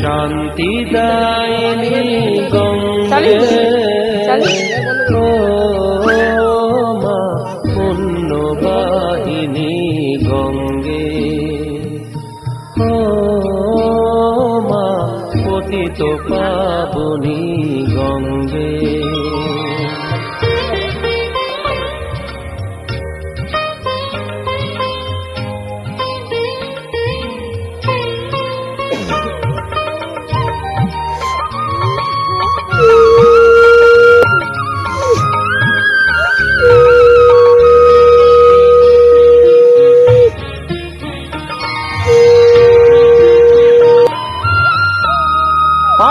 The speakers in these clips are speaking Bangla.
শান্তি দায়নি গঙ্গে চালিস? ও মা পুণ্যবাহিনী গঙ্গে ও মা পতিত পাবনি গঙ্গে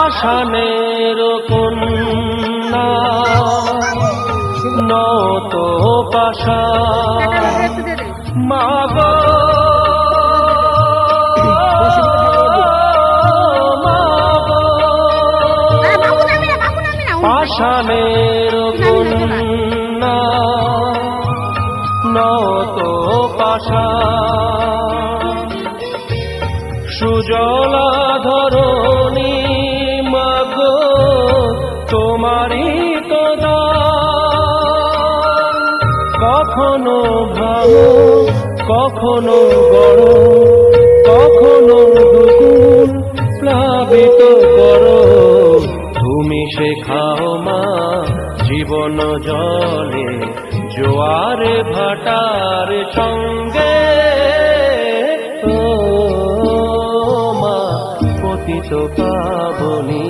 পাষাণের কন্যা নত পাশা। মাগ পাষাণের কন্যা নত পাশা। সুজলা কখনো ভালো কখনো বড় কখনো দুগুণ প্লাবিত করো। তুমি শেখাও মা, জীবন জলে, জোয়ার ভাটার সঙ্গে। ও মা, পতিত পাবনি